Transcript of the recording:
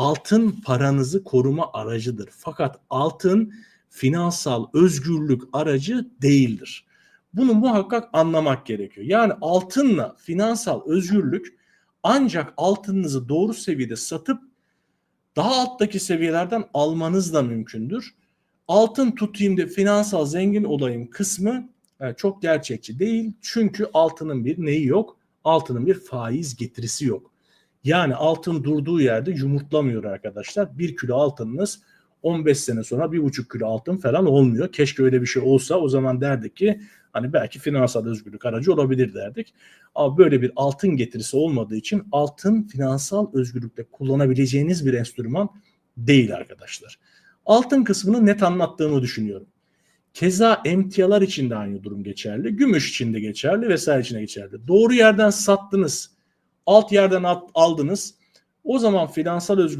altın paranızı koruma aracıdır. Fakat altın finansal özgürlük aracı değildir. Bunu muhakkak anlamak gerekiyor. Yani altınla finansal özgürlük ancak altınınızı doğru seviyede satıp daha alttaki seviyelerden almanız da mümkündür. Altın tutayım da finansal zengin olayım kısmı e, çok gerçekçi değil. Çünkü altının bir neyi yok? Altının bir faiz getirisi yok. Yani altın durduğu yerde yumurtlamıyor arkadaşlar. Bir kilo altınınız 15 sene sonra 1,5 kilo altın falan olmuyor. Keşke öyle bir şey olsa o zaman derdik ki hani belki finansal özgürlük aracı olabilir derdik. Ama böyle bir altın getirisi olmadığı için altın finansal özgürlükte kullanabileceğiniz bir enstrüman değil arkadaşlar. Altın kısmını net anlattığımı düşünüyorum. Keza emtialar için de aynı durum geçerli. Gümüş için de geçerli vesaire için de geçerli. Doğru yerden sattınız. Alt yerden aldınız. O zaman finansal özgürlük